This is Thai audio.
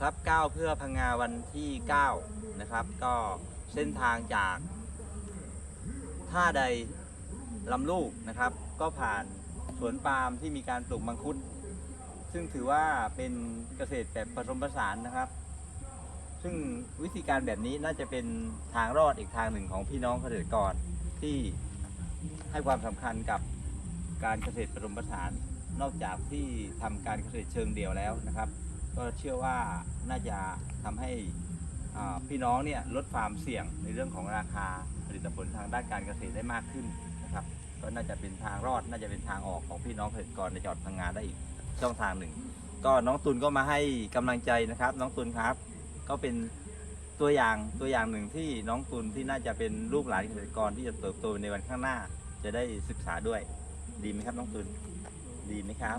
ครับก้าวเพื่อพังงาวันที่9นะครับ ก็เส้นทางจากท่าใดลำลูกนะครับ ก็ผ่านสวนปาล์มที่มีการปลูกมังคุด ซึ่งถือว่าเป็นเกษตรแบบผสมผสานนะครับ ซึ่งวิธีการแบบนี้น่าจะเป็นทางรอดอีกทางหนึ่งของพี่น้องเกษตรกรที่ให้ความสำคัญกับการเกษตรผสมผสาน นอกจากที่ทำการเกษตรเชิงเดี่ยวแล้วนะครับ ก็เชื่อว่าน่าจะทำให้พี่น้องเนี่ยลดความเสี่ยงในเรื่องของราคาผลิตผลทางด้านการเกษตรได้มากขึ้นนะครับ ก็น่าจะเป็นทางรอดน่าจะเป็นทางออกของพี่น้องเกษตรกรในจังหวัดพังงาได้อีกช่องทางหนึ่ง ก็น้องตุลก็มาให้กำลังใจนะครับ น้องตุลครับ ก็เป็นตัวอย่างตัวอย่างหนึ่งที่น้องตุลที่น่าจะเป็นลูกหลานเกษตรกรที่จะเติบโตในวันข้างหน้า จะได้ศึกษาด้วย ดีไหมครับน้องตุลดีไหมครับ